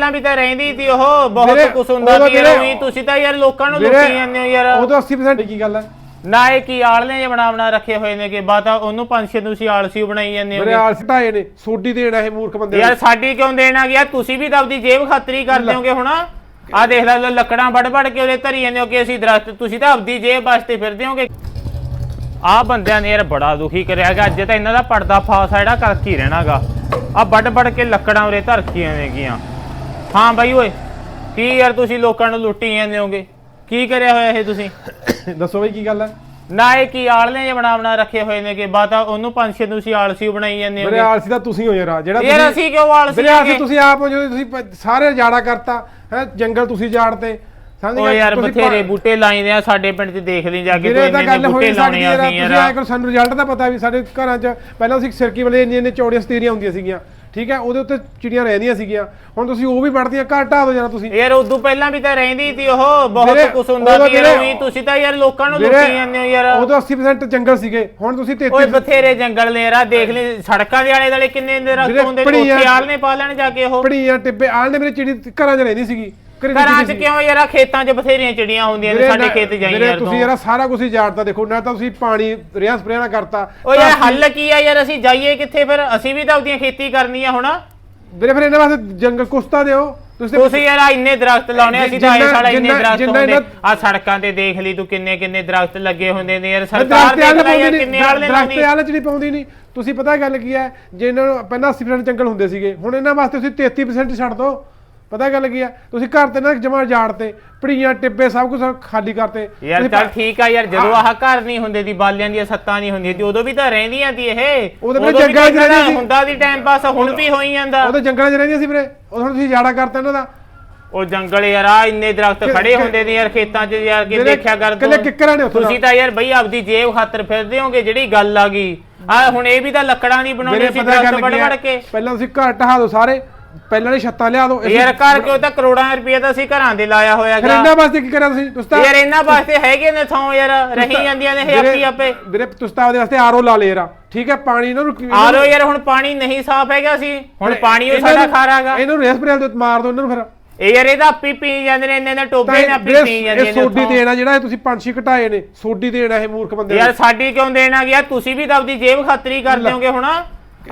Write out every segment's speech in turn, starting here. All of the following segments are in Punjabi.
ਪਹਿਲਾਂ ਵੀ ਤਾਂ ਰਹਿੰਦੀ ਸੀ ਉਹ ਬਹੁਤ ਵੀਰੇ, ਕੁਛ ਹੁੰਦਾ ਉਦੋਂ ਸੀ ਵੀਰੇ, ਉਹੀ ਤੁਸੀਂ ਤਾਂ ਯਾਰ ਲੋਕਾਂ ਨੂੰ ਵੀਰੇ, ਲੁੱਟੀ ਜਾਂਦੇ ਹੋ ਯਾਰ। ਉਹ ਤਾਂ 80% ਕੀ ਗੱਲ ਹੈ? ਨਾ ਇਹ ਕੀ ਆਲਨੇ ਜੇ ਬਣਾ ਬਣਾ ਰੱਖੇ ਹੋਏ ਨੇ ਕਿ ਬਾਤ ਉਹਨੂੰ ਪੰਜ ਛੇ ਤੁਸੀਂ ਆਲਸੀ ਬਣਾਈ ਜਾਂਦੇ ਮੇਰੇ ਹੋ ਆਲ ਸਟਾਏ ਨੇ ਸੋਡੀ ਦੇਣਾ ਇਹ ਮੂਰਖ ਬੰਦੇ ਯਾਰ ਸਾਡੀ ਕਿਉਂ ਦੇਣਾ ਗਿਆ ਤੁਸੀਂ ਵੀ ਤਾਂ ਆਪਦੀ ਜੇਬ ਖਾਤਰੀ ਕਰਦੇ ਹੋਗੇ ਹੁਣ। ਆ ਦੇਖ ਲੈ ਲੋ ਲੱਕੜਾਂ ਵੜ ਵੜ ਕੇ ਉਹਦੇ ਧਰੀ ਜਾਂਦੇ ਹੋ ਕਿ ਅਸੀਂ ਦਰਖਤ ਤੁਸੀਂ ਤਾਂ ਆਪਦੀ ਜੇਬ ਵਾਸਤੇ ਫਿਰਦੇ ਹੋਗੇ। ਆ ਬੰਦਿਆਂ ਨੇ ਯਾਰ ਬੜਾ ਦੁਖੀ ਕਰਿਆ ਗਿਆ ਅੱਜ ਤਾਂ ਇਹਨਾਂ ਦਾ ਪਰਦਾ ਫਾਸ ਆ ਜਿਹੜਾ ਕਰਕੇ ਹੀ ਰਹਿਣਾਗਾ। ਆ ਵੱਡ ਵੱਡ ਕੇ ਲੱਕੜਾਂ ਉਰੇ ਧਰਕੀਆਂ ਨੇਗੀਆਂ। ਹਾਂ ਬਾਈ ਓਏ ਕੀ ਯਾਰ ਤੁਸੀਂ ਲੋਕਾਂ ਨੂੰ ਲੁੱਟੀ ਜਾਂਦੇ ਹੋਗੇ? ਕੀ ਕਰਿਆ ਹੋਇਆ ਇਹ ਤੁਸੀਂ? ਦੱਸੋ ਬਈ ਕੀ ਗੱਲ ਹੈ? ਨਾ ਇਹ ਕੀ ਆਲਨੇ ਜੇ ਬਣਾ ਬਣਾ ਰੱਖੇ ਹੋਏ ਨੇ ਕਿ ਬਾਤ ਉਹਨੂੰ ਪੰਜ ਛੇ ਤੁਸੀਂ ਆਲਸੀ ਬਣਾਈ ਜਾਂਦੇ ਮੇਰੇ ਹੋਗੇ। ਆਲਸੀ ਤਾਂ ਤੁਸੀਂ ਹੋ ਯਾਰ ਜਿਹੜਾ ਯਾਰ ਅਸੀਂ ਕਿਉਂ ਆਲਸੀ ਮੇਰੇ ਆਲਸੀ? ਤੁਸੀਂ ਆਪ ਹੋ ਜਦੋਂ ਤੁਸੀਂ ਪ- ਸਾਰੇ ਜਾੜਾ ਕਰਤਾ ਹੈ ਜੰਗਲ ਤੁਸੀਂ ਜਾੜਤੇ। ਸਮਝ ਓ? ਯਾਰ ਤੁਸੀਂ ਬਥੇਰੇ ਬੂਟੇ ਲਾਈਦੇ ਆ ਸਾਡੇ ਪਿੰਡ 'ਚ ਦੇਖ ਲਈ ਜਾ ਕੇ ਵੀਰੇ ਤੂੰ ਤਾਂ ਇੰਨੇ ਗੱਲ ਇੰਨੇ ਹੋਈ ਬੂਟੇ ਸਕਦੀ ਤੁਸੀਂ ਆਇਆ ਕਰੋ ਸਾਨੂੰ ਰਿਜ਼ਲਟ ਦਾ ਪਤਾ ਵੀ ਸਾਡੇ ਘਰਾਂ 'ਚ ਪਹਿਲਾਂ ਅਸੀਂ ਸਿਰਕੀ ਵਾਲੇ ਇੰਨੀਆਂ ਇੰਨੀਆਂ ਚੌੜੀਆਂ ਸਤੀਰੀਆਂ ਹੁੰਦੀਆਂ ਸੀਗੀਆਂ। ਠੀਕ ਹੈ? ਉਹਦੇ ਉੱਤੇ ਚਿੜੀਆਂ ਰਹਿੰਦੀਆਂ ਸੀਗੀਆਂ। ਹੁਣ ਤੁਸੀਂ ਉਹ ਵੀ ਵੜਦੀਆਂ ਘਰ ਢਾਹ ਦੋ ਜਣਾ ਤੁਸੀਂ। ਯਾਰ ਉਦੋਂ ਪਹਿਲਾਂ ਵੀ ਤਾਂ ਰਹਿੰਦੀ ਸੀ ਉਹ। ਬਹੁਤ ਵੀਰੇ, ਕੁਛ ਹੁੰਦਾ ਉਦੋਂ ਸੀ ਯਾਰ ਵੀਰੇ, ਉਹੀ ਤੁਸੀਂ ਤਾਂ ਯਾਰ ਲੋਕਾਂ ਨੂੰ ਲੁੱਟੀ ਜਾਂਦੇ ਹੋ ਯਾਰ। ਉਦੋਂ 80% ਜੰਗਲ ਸੀਗੇ। ਹੁਣ ਤੁਸੀਂ ਓਏ 33 ਬਥੇਰੇ ਜੰਗਲ ਨੇ ਯਾਰ ਦੇਖ ਲੈ ਸੜਕਾਂ ਦੇ ਆਲੇ ਦੁਆਲੇ ਕਿੰਨੇ ਦੇ ਰਸਤੇ ਵੀਰੇ, ਹੁੰਦੇ ਨੇ ਪੜੀਆਂ- ਉੱਥੇ ਆਲ ਨੇ ਪਾ ਲੈਣ ਜਾ ਕੇ ਉਹ। ਪੜੀਆਂ ਟਿੱਬੇ ਆਲ ਨੇ ਮੇਰੇ ਚਿੜੀ ਘਰਾਂ 'ਚ ਰਹਿੰਦੀ ਸੀਗੀ। ਘਰੇ ਘਰਾਂ 'ਚ। ਕਿਉਂ ਯਾਰ ਖੇਤਾਂ 'ਚ ਬਥੇਰੀਆਂ ਚਿੜੀਆਂ ਹੁੰਦੀਆਂ ਨੇ ਸਾਡੇ ਖੇਤ ਜਾਈ ਯਾਰ ਤੁਸੀਂ ਯਾਰ ਸਾਰਾ ਕੁਝ ਹੀ ਜਾਣਦਾ ਦੇਖੋ ਨਾ ਤਾਂ ਤੁਸੀਂ ਪਾਣੀ ਰਿਆਂ ਸਪਰੇਆਂ ਨਾਲ ਕਰਤਾ ਓ ਯਾਰ ਹੱਲ ਕੀ ਆ ਯਾਰ ਅਸੀਂ ਜਾਈਏ ਕਿੱਥੇ ਫਿਰ? ਅਸੀਂ ਵੀ ਤਾਂ ਆਪਦੀਆਂ ਖੇਤੀ ਕਰਨੀ ਆ ਹੁਣ। ਵੀਰੇ ਫਿਰ ਇਹਨਾਂ ਵਾਸਤੇ ਜੰਗਲ ਕੁਸਤਾ ਦਿਓ। ਤੁਸੀਂ ਯਾਰ ਇੰਨੇ ਦਰਖਤ ਲਾਉਣੇ ਅਸੀਂ ਤਾਂ ਇਹ ਸਾਲਾ ਇੰਨੇ ਦਰਖਤ ਹੁੰਦੇ। ਆ ਸੜਕਾਂ ਤੇ ਦੇਖ ਲਈ ਤੂੰ ਕਿੰਨੇ ਕਿੰਨੇ ਦਰਖਤ ਲੱਗੇ ਹੁੰਦੇ ਨੇ ਯਾਰ ਸਰਕਾਰ ਦੇਖ ਲੈ ਯਾਰ ਕਿੰਨੇ ਆਲੇ ਦਰਖਤ ਆਲੇ ਚ ਨਹੀਂ ਪਾਉਂਦੀ ਨਹੀਂ। ਤੁਸੀਂ ਪਤਾ ਗੱਲ ਕੀ ਹੈ ਜੇ ਇਹਨਾਂ ਨੂੰ ਪਹਿਲਾਂ 80% ਜੰਗਲ ਹੁੰਦੇ ਸੀਗੇ ਹੁਣ ਇਹਨਾਂ ਵਾਸਤੇ ਤੁਸੀਂ 33% ਛੱਡ ਦਿਓ ਪਤਾ ਗੱਲ ਕੀ ਹੈ ਤੁਸੀਂ ਘਰ ਤੇ ਨਾ ਜਮਾ ਜਾੜਤੇ ਪੜੀਆਂ ਟਿੱਬੇ ਸਭ ਕੁਝ ਖਾਲੀ ਕਰਤੇ ਯਾਰ ਚੱਲ ਠੀਕ ਆ ਯਾਰ ਜਦੋਂ ਆਹ ਘਰ ਨਹੀਂ ਹੁੰਦੇ ਦੀ ਬਾਲਿਆਂ ਦੀਆਂ ਸੱਤਾਂ ਨਹੀਂ ਹੁੰਦੀਆਂ ਸੀ ਉਦੋਂ ਵੀ ਤਾਂ ਰਹਿੰਦੀਆਂ ਸੀ ਇਹ। ਉਦੋਂ ਵੀ ਉਦੋਂ ਜੰਗਲਾਂ 'ਚ ਤਾਂ ਰਹਿੰਦੀਆਂ ਸੀ। ਹੁੰਦਾ ਸੀ ਟਾਈਮ ਪਾਸ ਹੁਣ ਵੀ ਹੋਈ ਜਾਂਦਾ। ਤਾਂ ਜੰਗਲਾਂ 'ਚ ਰਹਿੰਦੀਆਂ ਸੀ ਵੀਰੇ। ਹੁਣ ਤੁਸੀਂ ਜਾੜਾ ਕਰਤਾ ਇਹਨਾਂ ਦਾ। ਉਹ ਜੰਗਲ ਯਾਰ ਆ ਇੰਨੇ ਦਰਖਤ ਖੜੇ ਹੁੰਦੇ ਨੇ ਯਾਰ ਖੇਤਾਂ 'ਚ ਯਾਰ ਕੇ ਦੇਖਿਆ ਕਰ ਇਕੱਲੇ ਕਿੱਕਰਾਂ ਨੇ ਉੱਥੋਂ ਤੁਸੀਂ ਤਾਂ ਯਾਰ ਬਈ ਆਪਦੀ ਜੇਬ ਖਾਤਰ ਫਿਰਦੇ ਹੋਗੇ ਜਿਹੜੀ ਗੱਲ ਆ ਗਈ। ਆ ਹੁਣ ਇਹ ਵੀ ਤਾਂ ਲੱਕੜਾਂ ਦੀ ਬਣਾਉਣੀ ਮੇਰੇ ਸੀ ਦਰਖਤ ਵੜ ਵੜ ਕੇ। ਪਹਿਲਾਂ ਤੁਸੀਂ ਘਰ ਢਹਾ ਦਿਓ ਸਾਰੇ। ਪਹਿਲਾਂ ਵਾਲੀ ਛੱਤਾਂ ਲਿਆ ਦਿਓ ਯਾਰ ਘਰ ਕਿਉਂ ਤਾਂ ਕਰੋੜਾਂ ਰੁਪਏ ਤਾਂ ਅਸੀਂ ਘਰਾਂ ਦੇ ਲਾਇਆ ਫਿਰ ਹੋਇਆਗਾ ਇਹਨਾਂ ਵਾਸਤੇ ਕੀ ਕਰਿਆ ਤੁਸੀਂ? ਤੁਸੀਂ ਤਾਂ ਯਾਰ ਇਹਨਾਂ ਵਾਸਤੇ ਹੈਗੇ ਨੇ ਥਾਂ ਯਾਰ ਰਹੀ ਜਾਂਦੀਆਂ ਨੇ ਇਹ ਵੀਰੇ- ਆਪੀ ਆਪੇ। ਵੀਰੇ ਤੁਸੀਂ ਤਾਂ ਉਹਦੇ ਵਾਸਤੇ ਆਰਓ ਲਾ ਲਿਆ ਠੀਕ ਹੈ ਪਾਣੀ ਇਹਨਾਂ ਨੂੰ ਆ ਲੋ ਯਾਰ ਹੁਣ ਪਾਣੀ ਨਹੀਂ ਸਾਫ਼ ਹੈਗਾ ਸੀ। ਹੁਣ ਪਾਣੀ ਉਹ ਇਹਨਾਂ ਸਾਡਾ ਨੂੰ- ਖਾਰਾਗਾ ਇਹਨੂੰ ਰੇਸ ਸਪਰੇਅ ਦੇ ਮਾਰ ਦਿਓ ਇਹਨਾਂ ਨੂੰ ਫਿਰ। ਇਹ ਯਾਰ ਇਹਦਾ ਆਪੀ ਪੀ ਜਾਂਦੇ ਨੇ ਇੰਨੇ ਨੇ ਟੋਬੇ ਨੇ ਇਹ ਆਪੀ ਪੀ ਜਾਂਦੇ ਇਹ ਨੇ ਸੋਡੀ ਉੱਥੋਂ। ਦੇਣਾ ਜਿਹੜਾ ਇਹ ਤੁਸੀਂ ਪੰਛੀ ਘਟਾਏ ਨੇ ਸੋਡੀ ਦੇਣਾ ਇਹ ਮੂਰਖ ਬੰਦੇ ਯਾਰ ਸਾਡੀ ਕਿਉਂ ਦੇਣਾ ਗਿਆ ਤੁਸੀਂ ਵੀ ਤਾਂ ਆਪਦੀ ਜੇਬ ਖਾਤਰੀ ਕਰਦੇ ਹੋਗੇ ਹੁਣ।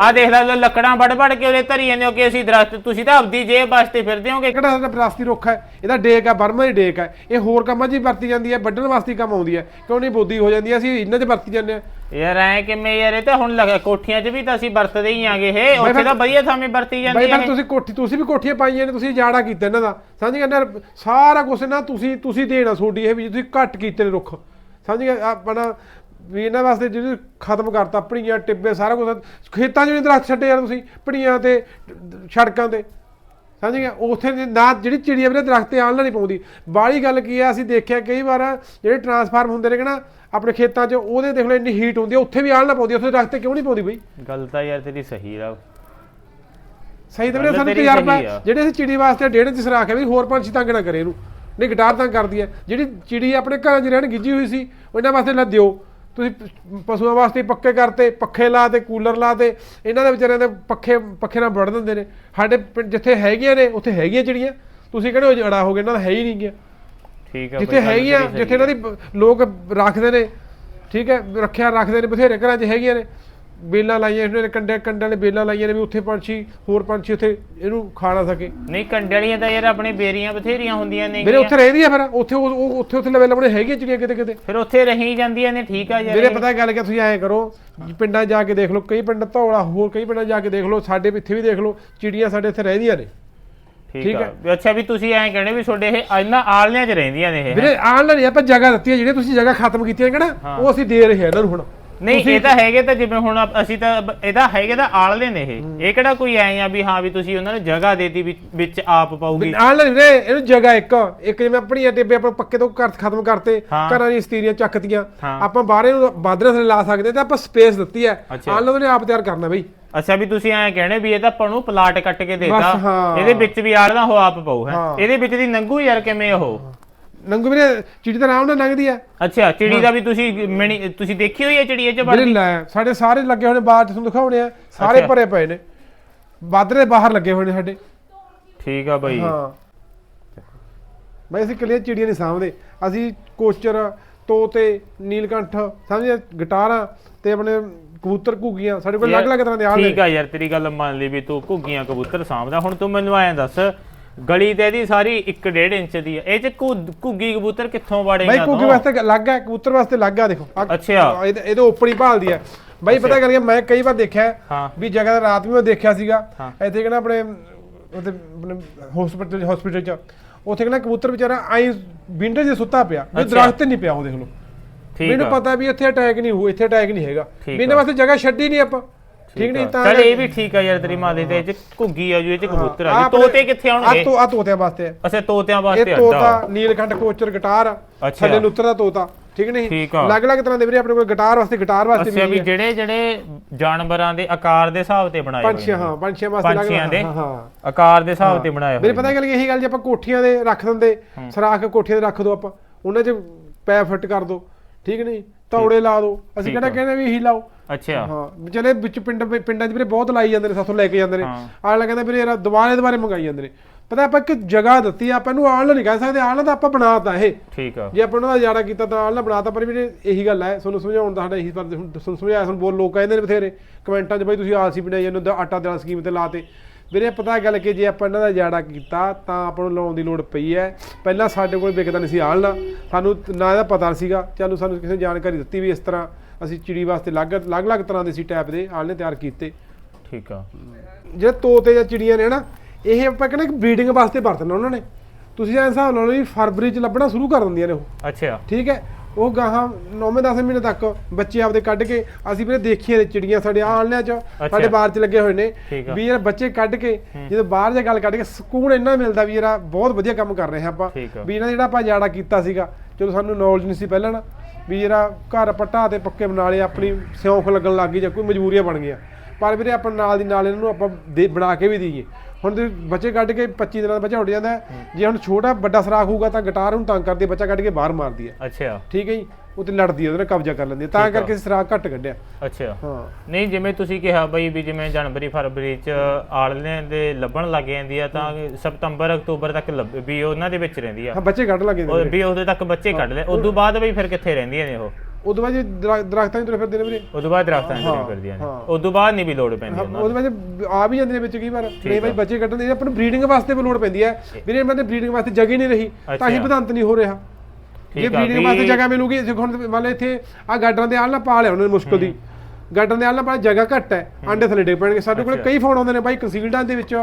ਆ ਦੇਖ ਲੈ ਲੋ ਲੱਕੜਾਂ ਵੜ ਵੜ ਕੇ ਉਹਦੇ ਧਰੀ ਜਾਂਦੇ ਹੋ ਕਿ ਅਸੀਂ ਦਰਖਤ ਤੁਸੀਂ ਤਾਂ ਆਪਦੀ ਜੇਬ ਵਾਸਤੇ ਫਿਰਦੇ ਹੋਗੇ। ਕਿਹੜਾ ਸਾਡਾ ਪ੍ਰਾਸਤੀ ਰੁੱਖ ਹੈ? ਇਹਦਾ ਡੇਕ ਹੈ ਬਰਮਾ ਦੀ ਡੇਕ ਹੈ। ਇਹ ਹੋਰ ਕੰਮਾਂ 'ਚ ਹੀ ਵਰਤੀ ਜਾਂਦੀ ਹੈ ਵੱਢਣ ਵਾਸਤੇ ਹੀ ਕੰਮ ਆਉਂਦੀ ਹੈ। ਕਿਉਂ ਨਹੀਂ ਬੋਦੀ ਹੋ ਜਾਂਦੀ? ਹੈ ਅਸੀਂ ਇਹਨਾਂ 'ਚ ਵਰਤੀ ਜਾਂਦੇ ਹਾਂ। ਯਾਰ ਐ ਕਿਵੇਂ ਯਾਰ ਇਹ ਤਾਂ ਹੁਣ ਲਗਾ ਕੋਠੀਆਂ 'ਚ ਵੀ ਤਾਂ ਅਸੀਂ ਵਰਤਦੇ ਹੀ ਆਂਗੇ ਇਹ। ਉੱਥੇ ਫਿਰ- ਤਾਂ ਵਧੀਆ ਥਾਵੇਂ ਵਰਤੀ ਜਾਂਦੀ ਬਈ ਹੈ ਫਿਰ ਤੁਸੀਂ ਕੋਠੀ ਤੁਸੀਂ ਵੀ ਕੋਠੀਆਂ ਪਾਈਆਂ ਨੇ ਤੁਸੀਂ ਜਾੜਾ ਕੀਤਾ ਇਹਨਾਂ ਦਾ। ਸਮਝ ਗਏ ਨਾ? ਸਾਰਾ ਕੁਝ ਨਾ ਤੁਸੀਂ ਤੁਸੀਂ ਦੇਣਾ ਸੋਡੀ ਇਹ ਵੀ ਤੁਸੀਂ ਘੱਟ ਕੀਤੇ ਨੇ ਰੁੱਖ। ਸਮਝ ਗਏ ਆਪਣਾ ਵੀ ਇਹਨਾਂ ਵਾਸਤੇ ਜਿਹੜੇ ਖਤਮ ਕਰਤਾ ਪੜੀਆਂ ਟਿੱਬੇ ਸਾਰਾ ਕੁਝ ਖੇਤਾਂ 'ਚ ਵੀ ਦਰਖਤ ਛੱਡੇ ਯਾਰ ਤੁਸੀਂ ਪੜੀਆਂ ਤੇ ਸੜਕਾਂ ਤੇ। ਸਮਝ ਗਏ? ਉੱਥੇ ਨਾ ਜਿਹੜੀ ਚਿੜੀਆਂ ਵੀਰੇ ਦਰਖਤ ਤੇ ਆਲਣਾ ਨਹੀਂ ਪਾਉਂਦੀ। ਬਾਹਲੀ ਗੱਲ ਕੀ ਹੈ ਅਸੀਂ ਦੇਖਿਆ ਕਈ ਵਾਰ ਜਿਹੜੇ ਟਰਾਂਸਫਾਰਮ ਹੁੰਦੇ ਨੇ ਕਿ ਨਾ ਆਪਣੇ ਖੇਤਾਂ 'ਚ ਉਹਦੇ ਦੇਖ ਲਓ ਇੰਨੀ ਹੀਟ ਹੁੰਦੀ ਹੈ ਉੱਥੇ ਵੀ ਆਲਣਾ ਪਾਉਂਦੀ ਉੱਥੇ ਦਰਖਤ ਤੇ ਕਿਉਂ ਨਹੀਂ ਪਾਉਂਦੀ ਬਈ? ਗੱਲ ਤਾਂ ਯਾਰ ਤੇਰੀ ਸਹੀ ਆ। ਸਹੀ ਤੇ ਵੀਰੇ ਸਾਨੂੰ ਤਜਰਬਾ ਆ। ਜਿਹੜੇ ਅਸੀਂ ਚਿੜੀ ਵਾਸਤੇ ਡੇਢ ਚ ਸਰਾਖ ਹੈ ਵੀ ਹੋਰ ਪੰਛੀ ਤੰਗ ਨਾ ਕਰੇ ਇਹਨੂੰ। ਨਹੀਂ ਗਿਟਾਰ ਤੰਗ ਕਰਦੀ ਹੈ ਜਿਹੜੀ ਚਿੜੀ ਆਪਣੇ ਘਰਾਂ 'ਚ ਰਹਿਣ ਗਿੱਜੀ ਹੋਈ ਸੀ ਉਹਨਾਂ ਵਾਸਤੇ ਲੈ ਦਿਓ। ਤੁਸੀਂ ਪਸ਼ੂਆਂ ਵਾਸਤੇ ਪੱਕੇ ਕਰਤੇ ਪੱਖੇ ਲਾ ਤੇ ਕੂਲਰ ਲਾ ਤੇ ਇਹਨਾਂ ਦੇ ਵਿਚਾਰਿਆਂ ਦੇ ਪੱਖੇ ਪੱਖੇ ਨਾਲ ਵੜ ਦਿੰਦੇ ਨੇ। ਸਾਡੇ ਪਿੰਡ ਜਿੱਥੇ ਹੈਗੀਆਂ ਨੇ ਉੱਥੇ ਹੈਗੀਆਂ ਚਿੜੀਆਂ ਤੁਸੀਂ ਕਹਿੰਦੇ ਹੋ ਜੜਾ ਹੋ ਗਏ ਇਹਨਾਂ ਦਾ ਹੈ ਹੀ ਨਹੀਂ ਗਿਆ। ਠੀਕ ਆ ਜਿੱਥੇ ਹੈਗੀਆਂ ਜਿੱਥੇ ਇਹਨਾਂ ਦੀ ਲੋਕ ਰੱਖਦੇ ਨੇ ਠੀਕ ਹੈ ਰੱਖਿਆ ਰੱਖਦੇ ਨੇ ਬਥੇਰੇ ਘਰਾਂ 'ਚ ਹੈਗੀਆਂ ਨੇ। ਬੇਲਾਂ ਲਾਈਆਂ ਇਹਨਾਂ ਨੇ ਕੰਡੇ ਕੰਡਾਂ ਨੇ ਬੇਲਾਂ ਲਾਈਆਂ ਨੇ ਵੀ ਉੱਥੇ ਪੰਛੀ ਹੋਰ ਪੰਛੀ ਉੱਥੇ ਇਹਨੂੰ ਖਾ ਨਾ ਸਕੇ। ਨਹੀਂ ਕੰਡਲੀਆਂ ਤਾਂ ਯਾਰ ਆਪਣੇ ਬੇਰੀਆਂ ਬਥੇਰੀਆਂ ਹੁੰਦੀਆਂ ਨੇ ਮੇਰੇ ਉੱਥੇ ਰਹਿੰਦੀ ਆ ਫਿਰ ਉੱਥੇ ਉਹ- ਉੱਥੇ ਉੱਥੇ ਲੈਵਲ ਆਪਣੇ ਹੈਗੀਆਂ ਚਿੜੀਆਂ ਕਿਤੇ ਕਿਤੇ। ਫਿਰ ਉੱਥੇ ਰਹੀ ਜਾਂਦੀਆਂ ਨੇ ਠੀਕ ਆ ਯਾਰ। ਮੇਰੇ। ਪਤਾ ਗੱਲ ਕਿ ਤੁਸੀਂ ਐਂ ਕਰੋ ਪਿੰਡਾਂ ਜਾ ਕੇ ਦੇਖ ਲਓ ਕਈ ਪਿੰਡ ਧੌਲਾ ਹੋਰ ਕਈ ਪਿੰਡਾਂ ਜਾ ਕੇ ਦੇਖ ਲਓ ਸਾਡੇ ਇੱਥੇ ਵੀ ਦੇਖ ਲਓ ਚਿੜੀਆਂ ਸਾਡੇ ਇੱਥੇ ਰਹਿੰਦੀਆਂ ਨੇ। ਠੀਕ ਵੀ ਅੱਛਾ ਵੀ ਤੁਸੀਂ ਐਂ ਕਹਿੰਦੇ ਵੀ ਤੁਹਾਡੇ ਇਹ ਇਹਨਾਂ ਆਲਿਆਂ 'ਚ ਰਹਿੰਦੀਆਂ ਨੇ ਇਹ। ਵੀਰੇ ਨਹੀਂ ਆਪਾਂ ਜਗ੍ਹਾ ਦਿੱਤੀ ਹੈ ਜਿਹੜੇ ਤੁਸੀਂ ਜਗ੍ਹਾ ਖਤਮ ਕੀਤੀਆਂ ਕਿ ਨਾ ਹਾਂ। ਉਹ ਅਸੀਂ ਦੇ ਰਹੇ ਹਾਂ ਇਹਨਾਂ ਨੂੰ ਹੁਣ। ਨਹੀਂ ਇਹ ਤਾਂ ਹੈਗੇ ਤਾਂ ਜਿਵੇਂ ਹੁਣ ਅਸੀਂ ਤਾਂ ਇਹਦਾ ਹੈਗੇ ਤਾਂ ਆਲਦੇ ਨੇ ਇਹ। ਇਹ ਕਿਹੜਾ ਕੋਈ ਐ ਆ ਵੀ ਹਾਂ ਵੀ ਤੁਸੀਂ ਉਹਨਾਂ ਨੂੰ ਜਗ੍ਹਾ ਦੇਤੀ ਵਿੱਚ ਆਪ ਪਾਉਗੀ ਨਹੀਂ ਵੀਰੇ ਇਹਨੂੰ ਜਗ੍ਹਾ ਇੱਕ। ਇੱਕ ਜਿਵੇਂ ਆਪਣੀਆਂ ਟੇਬੇ ਆਪਾਂ ਪੱਕੇ ਤੋਂ ਘਰ ਖਤਮ ਕਰਤੇ। ਘਰਾਂ ਦੀਆਂ ਸਤੀਰੀਆਂ ਚੱਕਤੀਆਂ। ਆਪਾਂ ਬਾਹਰੇ ਨੂੰ ਬਾਦਰੇ ਥੱਲੇ ਲਾ ਸਕਦੇ ਤੇ ਆਪਾਂ ਸਪੇਸ ਦਿੱਤੀ। ਆਣ ਲੋ ਨੇ ਆਪ ਤਿਆਰ ਕਰਨਾ ਬਈ। ਅੱਛਾ ਵੀ ਤੁਸੀਂ ਐਂ ਕਹਿੰਦੇ ਵੀ ਇਹ ਤਾਂ ਆਪਾਂ ਨੂੰ ਪਲਾਟ ਕੱਟ ਕੇ ਦੇਤਾ। ਇਹਦੇ ਵਿੱਚ ਵੀ ਆਲਦਾ ਹੋ ਆਪ ਪਾਉ ਹਾਂ। ਇਹਦੇ ਵਿੱਚ ਦੀ ਨੰਗੂ ਯਾਰ ਕਿਵੇਂ ਉਹ? ਨੰਗੂ ਵੀਰੇ ਚਿੜੀ ਤਾਂ ਆਰਾਮ ਨਾਲ ਲੰਘਦੀ ਆ। ਅੱਛਾ ਚਿੜੀ ਦਾ ਵੀ ਤੁਸੀਂ ਮਿਣੀ ਤੁਸੀਂ ਦੇਖੀ ਹੋਈ ਹੈ ਚਿੜੀ ਇਹ ਚ ਵੀਰੇ ਵੜਦੀ? ਲੈ ਸਾਡੇ ਸਾਰੇ ਲੱਗੇ ਨੇ ਬਾਹਰ ਤੁਹਾਨੂੰ ਦਿਖਾਉਣੇ ਆ। ਸਾਰੇ ਅੱਛਾ। ਭਰੇ ਪਏ ਨੇ। ਬਾਦਰੇ ਬਾਹਰ ਲੱਗੇ ਹੋਏ ਨੇ ਸਾਡੇ। ਠੀਕ ਆ ਬਾਈ। ਹਾਂ। ਬਈ ਅਸੀਂ ਕੱਲੀਆਂ ਚਿੜੀਆਂ ਨਹੀਂ ਸਾਂਭਦੇ। ਅਸੀਂ ਕੋਚਰ ਤੋਤੇ ਨੀਲਕੰਠ ਸਮਝੇ ਗਿਟਾਰਾਂ ਤੇ ਆਪਣੇ ਕਬੂਤਰ ਘੁੱਗੀਆਂ। ਸਾਡੇ ਕੋਲ ਯਾਰ, ਅਲੱਗ-ਅਲੱਗ ਤਰ੍ਹਾਂ ਦੇ ਆਲ ਠੀਕ ਆ ਯਾਰ ਤੇਰੀ ਗੱਲ ਮੰਨ ਲਈ ਵੀ ਤੂੰ ਘੁੱਗੀਆਂ ਕਬੂਤਰ ਸਾਂਭਦਾ। ਹੁਣ ਤੂੰ ਮੈਨੂੰ ਐਂ ਦੱਸ ਗਲੀ ਤੇ ਇਹਦੀ ਸਾਰੀ 1.5 ਇੰਚ ਦੀ ਆ। ਇਹ ਚ ਘੁ- ਘੁੱਗੀ ਕਬੂਤਰ ਕਿੱਥੋਂ ਬਾਈ ਵੜੇਗਾ ਘੁੱਗੀ ਵਾਸਤੇ ਅਲੱਗ ਹੈ ਕਬੂਤਰ ਵਾਸਤੇ ਅਲੱਗ ਆ ਦੇਖੋ। ਆਹ- ਅੱਛਾ। ਆਹ ਇਹਦੇ ਇਹਦੇ ਉੱਪਰ ਹੀ ਭਾਲਦੀ ਹੈ ਬਾਈ ਪਤਾ ਕਰੀਏ ਮੈਂ ਕਈ ਵਾਰ ਦੇਖਿਆ ਹੈ। ਹਾਂ ਵੀ ਜਗ੍ਹਾ ਤੇ ਰਾਤ ਵੀ ਮੈਂ ਦੇਖਿਆ ਸੀਗਾ। ਹਾਂ। ਇੱਥੇ ਕਿਹੜਾ ਆਪਣੇ ਉਹਦੇ ਆਪਣੇ ਹਸਪੀਟਲ ਹਸਪੀਟਲ ਚ ਉੱਥੇ ਕਿਹੜਾ ਕਬੂਤਰ ਵਿਚਾਰਾ ਆਈ ਵਿੰਡੋ 'ਚ ਸੁੱਤਾ ਪਿਆ ਵੀ ਅੱਛਾ। ਦਰਖਤ ਨਹੀਂ ਪਿਆ ਉਹ ਦੇਖ ਲਓ। ਠੀਕ ਮੈਨੂੰ ਆ। ਪਤਾ ਵੀ ਇੱਥੇ ਅਟੈਕ ਨਹੀਂ ਹੋਊ ਇੱਥੇ ਅਟੈਕ ਨਹੀਂ ਹੈਗਾ। ਠੀਕ ਵੀ ਇਹਨਾਂ ਆ। ਵਾਸਤੇ ਜਗ੍ਹਾ ਛੱਡੀ ਨਹੀਂ ਆਪਾਂ। ਠੀਕ ਨਹੀਂ ਤਾਂ ਚਲ ਇਹ ਵੀ ਠੀਕ ਆ ਯਾਰ ਤੇਰੀ ਮਾਂ ਦੇ ਤੇ ਇਹ ਚ ਘੁੱਗੀ ਆ ਜੂ ਇਹ ਚ ਕਬੂਤਰ ਆ ਜੀ। ਤੋਤੇ ਕਿੱਥੇ ਆਉਣਗੇ? ਆਹ ਤੋ ਆ ਤੋਤਿਆਂ ਵਾਸਤੇ। ਅੱਛਾ ਤੋਤਿਆਂ ਇਹ ਵਾਸਤੇ ਤੋਤਾ ਅੱਡਾ। ਨੀਲਕੰਠ ਕੋਚਰ ਗਿਟਾਰ ਆ। ਥੱਲੇ ਲੁੱਤਰ ਦਾ ਤੋਤਾ ਠੀਕ ਨਹੀਂ? ਠੀਕ ਆ। ਅਲੱਗ-ਅਲੱਗ ਤਰ੍ਹਾਂ ਦੇ ਵੀਰੇ ਆਪਣੇ ਕੋਲ ਗਿਟਾਰ ਵਾਸਤੇ ਗਿਟਾਰ ਵਾਸਤੇ ਵੀ ਵੀ ਜਿਹੜੇ ਜਿਹੜੇ ਜਾਨਵਰਾਂ ਦੇ ਆਕਾਰ ਦੇ ਹਿਸਾਬ ਤੇ ਬਣਾਏ ਹੋਏ ਪੰਛੀਆਂ ਨੇ। ਹਾਂ ਪੰਛੀਆਂ ਵਾਸਤੇ ਅਲੱਗ ਪੰਛੀਆਂ ਦੇ ਹਾਂ ਹਾਂ। ਆਕਾਰ ਦੇ ਹਿਸਾਬ ਤੇ ਬਣਾਏ ਮੇਰੇ ਹੋਏ ਪਤਾ ਗੱਲ ਇਹੀ ਗੱਲ ਜੇ ਆਪਾਂ ਕੋਠੀਆਂ ਦੇ ਰੱਖ ਦਿੰਦੇ ਸਰਾਖ ਕੋਠੀਆਂ ਦੇ ਰੱਖ ਦੋ ਆਪਾਂ ਉਹਨਾਂ 'ਚ ਪੈ ਫਿੱਟ ਕਰ ਦੋ ਠੀਕ ਨਹੀਂ? ਤੌੜੇ ਲਾ ਦੋ। ਅਸੀਂ ਕਿਹੜਾ। ਕਹਿੰਦੇ ਵੀ ਇਹੀ ਲਾਓ। ਅੱਛਾ। ਹਾਂ ਚਲੇ ਵਿੱਚ ਪਿੰਡ ਪਿੰਡਾਂ 'ਚ ਵੀਰੇ ਬਹੁਤ ਲਾਈ ਜਾਂਦੇ ਨੇ ਸਾਥੋਂ ਲੈ ਕੇ ਜਾਂਦੇ ਨੇ। ਆਲਾ ਕਹਿੰਦਾ ਵੀਰੇ ਯਾਰ ਦੁਬਾਰੇ ਦੁਬਾਰੇ ਮੰਗਾਈ ਜਾਂਦੇ ਨੇ। ਪਤਾ ਆਪਾਂ ਇੱਕ ਜਗ੍ਹਾ ਦਿੱਤੀ ਆਪਾਂ ਨੂੰ ਆਲ ਨਹੀਂ ਕਹਿ ਸਕਦੇ ਆਲ ਤਾਂ ਆਪਾਂ ਬਣਾਤਾ ਇਹ। ਠੀਕ ਆ। ਜੇ ਆਪਾਂ ਉਹਨਾਂ ਦਾ ਜਾੜਾ ਕੀਤਾ ਤਾਂ ਆਲ ਨਾ ਬਣਾਤਾ ਪਰ ਵੀਰੇ ਇਹੀ ਗੱਲ ਹੈ ਤੁਹਾਨੂੰ ਸਮਝਾਉਣ ਦਾ ਸਾਡਾ ਇਹੀ ਤੁਹਾਨੂੰ ਸਮਝਾਇਆ ਤੁਹਾਨੂੰ ਬਹੁਤ ਲੋਕ ਕਹਿੰਦੇ ਨੇ ਬਥੇਰੇ। ਕਮੈਂਟਾਂ 'ਚ ਬਈ ਤੁਸੀਂ ਆਲਸੀ ਬਣਾਈ ਜਾਂਦੇ ਹੋ ਆਟਾ ਦਾਲ ਸਕੀਮ ਤੇ ਲਾਤੇ ਵੀਰੇ ਪਤਾ ਗੱਲ ਕਿ ਜੇ ਆਪਾਂ ਇਹਨਾਂ ਦਾ ਜਾੜਾ ਕੀਤਾ ਤਾਂ ਆਪਾਂ ਨੂੰ ਲਾਉਣ ਦੀ ਲੋੜ ਪਈ ਹੈ। ਪਹਿਲਾਂ ਸਾਡੇ ਕੋਲ ਵਿਕਦਾ ਨਹੀਂ ਸੀ ਆਲਣਾ ਸਾਨੂੰ ਨਾ ਇਹਦਾ ਪਤਾ ਸੀਗਾ ਚਲੋ ਸਾਨੂੰ ਕਿਸੇ ਨੇ ਜਾਣਕਾਰੀ ਦਿੱਤੀ ਵੀ ਇਸ ਤਰ੍ਹਾਂ ਅਸੀਂ ਚਿੜੀ ਵਾਸਤੇ ਅਲੱਗ ਅਲੱਗ-ਅਲੱਗ ਤਰ੍ਹਾਂ ਦੇ ਸੀ ਟੈਪ ਦੇ ਆਲਣੇ ਤਿਆਰ ਕੀਤੇ। ਠੀਕ ਆ। ਜਿਹੜੇ ਤੋਤੇ ਜਾਂ ਚਿੜੀਆਂ ਨੇ ਨਾ ਇਹ ਆਪਾਂ ਕਹਿੰਦੇ ਕਿ ਬਰੀਡਿੰਗ ਵਾਸਤੇ ਵਰਤਣਾ ਉਹਨਾਂ ਨੇ। ਤੁਸੀਂ ਐਂ ਹਿਸਾਬ ਲਾ ਲਓ ਵੀ ਫਰਵਰੀ ਚ ਲੱਭਣਾ ਸ਼ੁਰੂ ਕਰ ਦਿੰਦੀਆਂ ਨੇ ਉਹ। ਅੱਛਾ। ਠੀਕ ਹੈ? ਉਹ ਗਾਹਾਂ 9ਵੇਂ 10ਵੇਂ ਮਹੀਨੇ ਤੱਕ ਬੱਚੇ ਆਪਦੇ ਕੱਢ ਕੇ ਅਸੀਂ ਵੀਰੇ ਦੇਖੀਆਂ ਨੇ ਚਿੜੀਆਂ ਸਾਡੇ ਆਲਣਿਆਂ 'ਚ ਸਾਡੇ ਬਾਹਰ 'ਚ ਲੱਗੇ ਹੋਏ ਨੇ। ਵੀ ਯਾਰ ਬੱਚੇ ਕੱਢ ਕੇ ਜਦੋਂ ਬਾਹਰ ਜਾ ਗੱਲ ਕੱਢ ਕੇ ਸਕੂਨ ਇੰਨਾ ਮਿਲਦਾ ਵੀ ਯਾਰ ਬਹੁਤ ਵਧੀਆ ਕੰਮ ਕਰ ਰਹੇ ਹਾਂ ਆਪਾਂ। ਵੀ ਇਹਨਾਂ ਜਿਹੜਾ ਆਪਾਂ ਜਾੜਾ ਕੀਤਾ ਸੀਗਾ ਜਦੋਂ ਸਾਨੂੰ ਨੌਲੇਜ ਨਹੀਂ ਸੀ ਪਹਿਲਾਂ ਵੀ ਜਿਹੜਾ ਘਰ ਢਾਹ ਤੇ ਪੱਕੇ ਬਣਾ ਲਏ ਆਪਣੀ ਸਿਉਂਖ ਲੱਗਣ ਲੱਗ ਗਈ ਜਾਂ ਕੋਈ ਮਜਬੂਰੀਆਂ ਬਣ ਗਈਆਂ। ਪਰ ਵੀਰੇ ਆਪਾਂ ਨਾਲ ਦੀ ਨਾਲ ਇਹਨਾਂ ਨੂੰ ਆਪਾਂ ਦੇ- ਬਣਾ ਕੇ ਵੀ ਦਈਏ। ਹੁਣ ਤੁਸੀਂ ਬੱਚੇ ਕੱਢ ਕੇ 25 ਦਿਨਾਂ ਦਾ ਬੱਚਾ ਉੱਡ ਜਾਂਦਾ। ਜੇ ਹੁਣ ਛੋਟਾ ਵੱਡਾ ਸਰਾਖ ਹੋਊਗਾ ਤਾਂ ਗਿਟਾਰ ਨੂੰ ਤੰਗ ਕਰਦੀ ਬੱਚਾ ਕੱਢ ਕੇ ਬਾਹਰ ਮਾਰਦੀ ਹੈ। ਅੱਛਾ। ਠੀਕ ਹੈ ਜੀ? ਉਹ ਤੇ ਲੜਦੀ ਹੈ ਉਹਦੇ ਨਾਲ ਕਬਜ਼ਾ ਕਰ ਲੈਂਦੀ ਹੈ। ਤਾਂ। ਕਰਕੇ ਸਰਾਖ ਘੱਟ ਕੱਢਿਆ। ਅੱਛਾ। ਹਾਂ। ਨਹੀਂ ਜਿਵੇਂ ਤੁਸੀਂ ਕਿਹਾ ਬਈ ਵੀ ਜਿਵੇਂ ਜਨਵਰੀ ਫਰਵਰੀ ਚ ਆਲਣੇ ਦੇ ਲੱਭਣ ਲੱਗ ਜਾਂਦੀ ਆ ਤਾਂ ਸਤੰਬਰ ਅਕਤੂਬਰ ਤੱਕ ਲੱਭ ਵੀ ਉਹਨਾਂ ਦੇ ਵਿੱਚ ਰਹਿੰਦੀ ਆ। ਹਾਂ ਬੱਚੇ ਕੱਢ ਲੱਗੇ ਵੀ ਉਹਦੇ ਤੱਕ ਬੱਚੇ ਕੱਢ ਲੈ। ਉਦੋਂ ਬਾਅਦ ਬਈ ਫਿਰ ਕਿੱਥੇ ਰਹਿੰਦੀਆਂ ਨੇ ਉਹ? ਉਦੋਂ ਬਾਅਦ ਜੇ ਦਰਖ- ਦਰਖਤਾਂ 'ਚ ਤੁਰੇ ਫਿਰਦੇ ਨੇ ਵੀਰੇ। ਉਦੋਂ ਬਾਅਦ ਦਰਖਤਾਂ ਨੂੰ ਫਿਰਦੀਆਂ ਨੇ। ਹਾਂ। ਉਦੋਂ ਬਾਅਦ ਨਹੀਂ ਵੀ ਲੋੜ ਪੈਂਦੀ ਉਹਨਾਂ ਉਹਦੇ ਵਿੱਚ ਆ ਵੀ ਜਾਂਦੇ ਨੇ ਵਿੱਚ ਕਈ ਵਾਰ। ਨਹੀਂ ਭਾਈ ਬੱਚੇ ਕੱਢਣ ਦੀ ਆਪਾਂ ਨੂੰ ਬਰੀਡਿੰਗ ਵਾਸਤੇ ਵੀ ਲੋੜ ਪੈਂਦੀ ਹੈ। ਵੀਰੇ ਇਹਨਾਂ ਦੇ ਬਰੀਡਿੰਗ ਵਾਸਤੇ ਜਗ੍ਹਾ ਹੀ ਨਹੀਂ ਰਹੀ ਤਾਂ ਹੀ ਅੱਛਾ। ਵਧੰਤ ਨਹੀਂ ਹੋ ਰਿਹਾ। ਜੇ ਠੀਕ ਆ, ਬਰੀਡਿੰਗ ਵਾਸਤੇ ਜਗ੍ਹਾ ਮਿਲੂਗੀ ਜੇ ਹੁਣ ਮੰਨ ਲਓ ਇੱਥੇ ਆ ਗਾਡਰਾਂ ਦੇ ਆਲ ਨਾ ਪਾ ਲਿਆ ਉਹਨਾਂ ਨੇ ਮੁਸ਼ਕਲ ਦੀ। ਗਾਡਰਾਂ ਦੇ ਆਲ ਨਾ ਪਾ ਜਗ੍ਹਾ ਘੱਟ ਹੈ ਆਂਡੇ ਥੱਲੇ ਡਿੱਗ ਪੈਣਗੇ। ਸਾਡੇ ਕੋਲ। ਕਈ ਫੋਨ ਆਉਂਦੇ ਨੇ ਬਾਈ ਕੰਸੀਲਡਾਂ ਦੇ ਵਿੱਚ।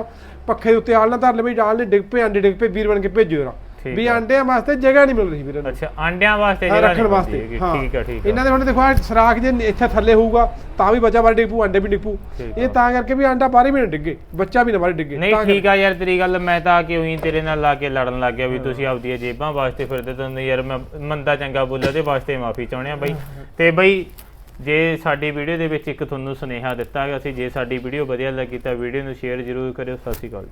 ਪੱਖੇ ਦੇ ਉੱਤੇ ਆਲ ਨਾ ਧਰ ਲੈ ਬਈ ਆਲ ਨੇ ਡਿੱਗ ਪਏ ਆਂਡੇ ਡਿੱਗ ਪਏ ਵੀਰ ਬਣ ਕੇ ਭੇਜੋ ਜਰਾ। ਵੀ ਆ। ਆਂਡਿਆਂ ਵਾਸਤੇ ਜਗ੍ਹਾ ਨਹੀਂ ਮਿਲ ਰਹੀ ਵੀਰੇ ਨੂੰ। ਅੱਛਾ ਆਂਡਿਆਂ ਵਾਸਤੇ ਹਾਂ, ਜਗ੍ਹਾ ਰੱਖਣ ਵਾਸਤੇ ਹੈਗੀ। ਹਾਂ। ਠੀਕ ਆ ਠੀਕ ਆ। ਇਹਨਾਂ ਦੇ ਹੁਣ ਦੇਖੋ ਸਰਾਖ ਜੇ ਇੱਥੇ ਥੱਲੇ ਹੋਊਗਾ ਤਾਂ ਵੀ ਬੱਚਾ ਬਾਹਰ ਡਿੱਗੂ ਅੰਡੇ ਵੀ ਠੀਕ ਇਹ ਤਾਂ ਕਰਕੇ ਵੀ ਅੰਡਾ ਬਾਹਰ ਵੀ ਨਾ ਡਿੱਗੇ ਬੱਚਾ ਵੀ ਨਾ ਬਾਹਰ ਡਿੱਗੇ। ਨਹੀਂ ਠੀਕ ਆ ਯਾਰ ਤੇਰੀ ਗੱਲ ਮੈਂ ਤਾਂ ਕਿ ਉਹੀ ਤੇਰੇ ਨਾਲ ਲਾ ਕੇ ਲੜਨ ਲੱਗ ਗਿਆ ਵੀ ਤੁਸੀਂ ਆਪਦੀਆਂ ਜੇਬਾਂ ਵਾਸਤੇ ਫਿਰਦੇ ਤੁਹਾਨੂੰ ਯਾਰ ਮੈਂ ਮੰਦਾ ਚੰਗਾ ਬੋਲਿਆ ਤੇ ਵਾਸਤੇ ਮਾਫੀ ਚਾਹੁੰਦੇ ਆ ਬਈ। ਤੇ ਬਈ ਜੇ ਸਾਡੀ ਵੀਡੀਓ ਦੇ ਵਿੱਚ ਇੱਕ ਤੁਹਾਨੂੰ ਸੁਨੇਹਾ ਦਿੱਤਾ ਗਿਆ ਸੀ ਜੇ ਸਾਡੀ ਵੀਡੀਓ ਵਧੀਆ ਲੱਗੀ ਤਾਂ ਵੀਡੀਓ ਨੂੰ ਸ਼ੇਅਰ ਜ਼ਰੂਰ ਕਰਿਓ। ਸਤਿ ਸ਼੍ਰੀ ਅਕਾਲ।